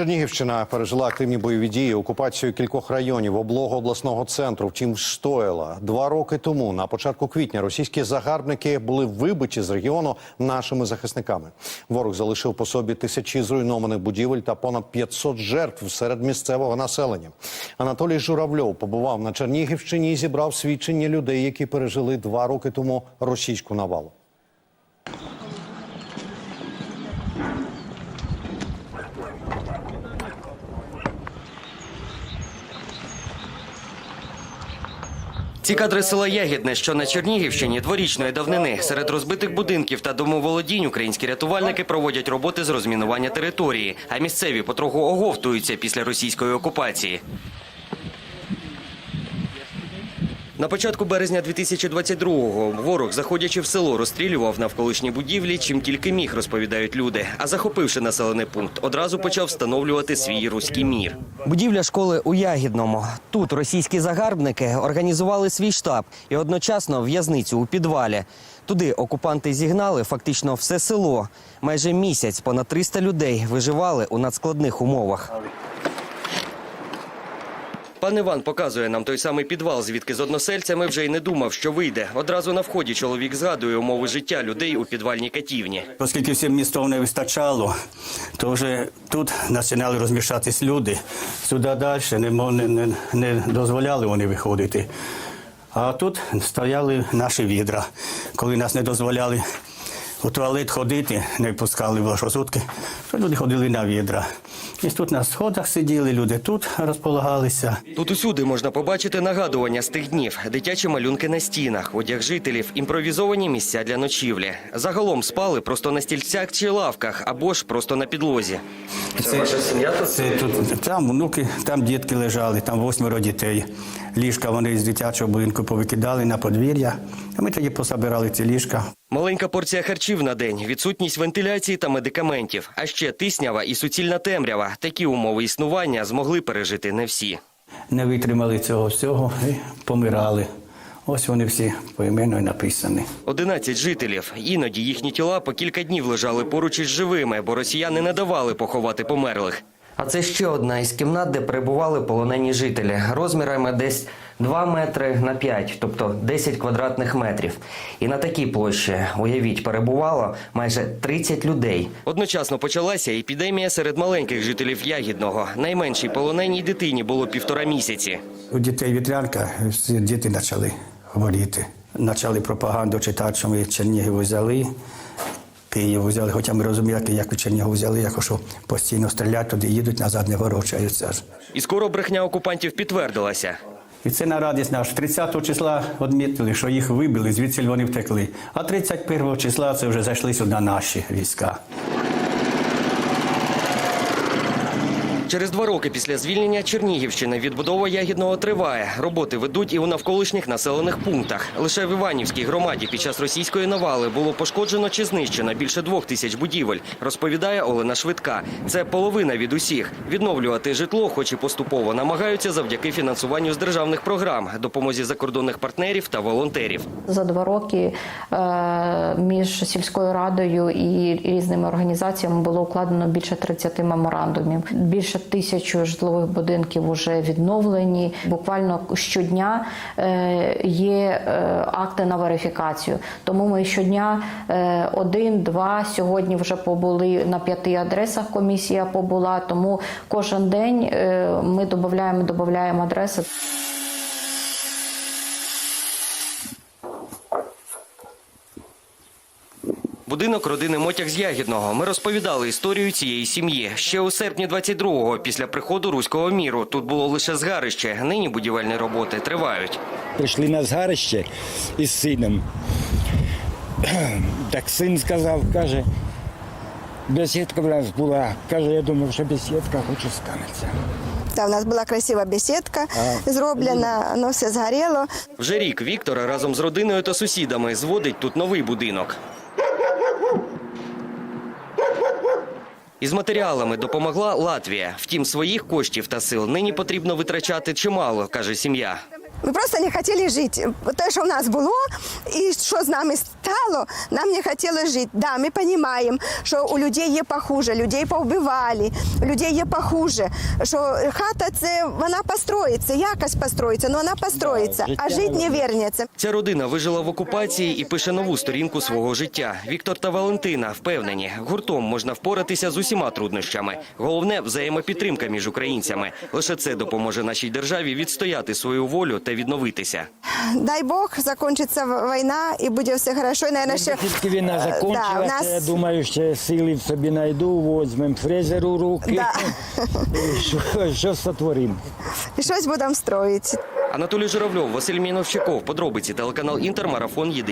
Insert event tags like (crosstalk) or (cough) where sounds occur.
Чернігівщина пережила активні бойові дії, окупацію кількох районів, облогу обласного центру. Втім, встояла два роки тому. На початку квітня російські загарбники були вибиті з регіону нашими захисниками. Ворог залишив по собі тисячі зруйнованих будівель та понад 500 жертв серед місцевого населення. Анатолій Журавльов побував на Чернігівщині і зібрав свідчення людей, які пережили два роки тому російську навалу. Ці кадри села Ягідне, що на Чернігівщині, дворічної давнини. Серед розбитих будинків та домоволодінь українські рятувальники проводять роботи з розмінування території, а місцеві потроху оговтуються після російської окупації. На початку березня 2022-го ворог, заходячи в село, розстрілював навколишні будівлі, чим тільки міг, розповідають люди. А захопивши населений пункт, одразу почав встановлювати свій руський мір. Будівля школи у Ягідному. Тут російські загарбники організували свій штаб і одночасно в'язницю у підвалі. Туди окупанти зігнали фактично все село. Майже місяць понад 300 людей виживали у надскладних умовах. Пан Іван показує нам той самий підвал, звідки з односельцями вже й не думав, що вийде. Одразу на вході чоловік згадує умови життя людей у підвальній катівні. Оскільки всім містов не вистачало, то вже тут починали розміщатись люди. Сюди далі не, не, не дозволяли вони виходити. А тут стояли наші відра. Коли нас не дозволяли у туалет ходити, не пускали в лошосутки, то люди ходили на відра. І тут на сходах сиділи, люди тут розполагалися. Тут усюди можна побачити нагадування з тих днів, дитячі малюнки на стінах, одяг жителів, імпровізовані місця для ночівлі. Загалом спали просто на стільцях чи лавках або ж просто на підлозі. Це, тут? Це тут там внуки, там дітки лежали, там восьмеро дітей. Ліжка вони з дитячого будинку повикидали на подвір'я. А ми тоді пособирали ці ліжка. Маленька порція харчів на день, відсутність вентиляції та медикаментів, а ще тиснява і суцільна темрява. Такі умови існування змогли пережити не всі. Не витримали цього всього і помирали. Ось вони всі поіменно написані. 11 жителів. Іноді їхні тіла по кілька днів лежали поруч із живими, бо росіяни не давали поховати померлих. А це ще одна із кімнат, де перебували полонені жителі, розмірами десь 2 метри на 5, тобто 10 квадратних метрів. І на такій площі, уявіть, перебувало майже 30 людей. Одночасно почалася епідемія серед маленьких жителів Ягідного. Найменшій полоненій дитині було півтора місяці. У дітей вітрянка, діти почали хворіти. Почали пропаганду читати, що ми Чернігів взяли, Київ взяли. Хоча ми розуміли, як у Чернігів взяли, як що постійно стріляють, туди їдуть, назад не ворочаються. І скоро брехня окупантів підтвердилася. І це на радість наш. 30 числа відмітили, що їх вибили, звідси вони втекли. А 31 числа це вже зайшли сюди наші війська. Через два роки після звільнення Чернігівщини відбудова ягідного триває. Роботи ведуть і у навколишніх населених пунктах. Лише в Іванівській громаді під час російської навали було пошкоджено чи знищено більше двох тисяч будівель. Розповідає Олена Швидка. Це половина від усіх. Відновлювати житло, хоч і поступово, намагаються завдяки фінансуванню з державних програм, допомозі закордонних партнерів та волонтерів. За два роки е, між сільською радою і різними організаціями було укладено більше 30 меморандумів. Більше тисячі житлових будинків вже відновлені. Буквально щодня е, є е, акти на верифікацію. Тому ми щодня е, один-два сьогодні вже побули на п'яти адресах. Комісія побула. Тому кожен день ми додаємо, додаємо адреси. Будинок родини Мотяг з Ягідного. Ми розповідали історію цієї сім'ї. Ще у серпні 22-го, після приходу руського міру, тут було лише згарище. Нині будівельні роботи тривають. прийшли на згарище із сином. (clears throat) Так син сказав, каже, бесідка в нас була. Каже, я думав, що бесідка хоч і станеться. Та в нас була красива бесідка зроблена, воно все згоріло. Вже рік Віктор разом з родиною та сусідами зводить тут новий будинок. Із матеріалами допомогла Латвія. Втім, своїх коштів та сил нині потрібно витрачати чимало, каже сім'я. Ми просто не хотіли жити. Те, що в нас було, і що з нами хватало, нам не хотелось жить. Да, мы понимаем, что у людей є похуже, людей повбивали, у людей є похуже, що хата це вона построїться, якось построїться, але вона построїться, Да, а життя не вернеться. Ця родина вижила в окупації і пише нову сторінку свого життя. Віктор та Валентина впевнені, гуртом можна впоратися з усіма труднощами. Головне взаємопідтримка між українцями. Лише це допоможе нашій державі відстояти свою волю та відновитися. Дай Бог, закінчиться війна і буде все хорошо. І, наверное, ще... Тільки війна Е, закінчилася, да, нас- я думаю, ще сили в собі знайду, возьмем фрезер у руки. Да. (laughs) І що, що сотворимо. І щось будемо строїти. Анатолій Журавльов, Василь Міновщиков. Подробиці телеканал Інтер. Марафон. Єдині.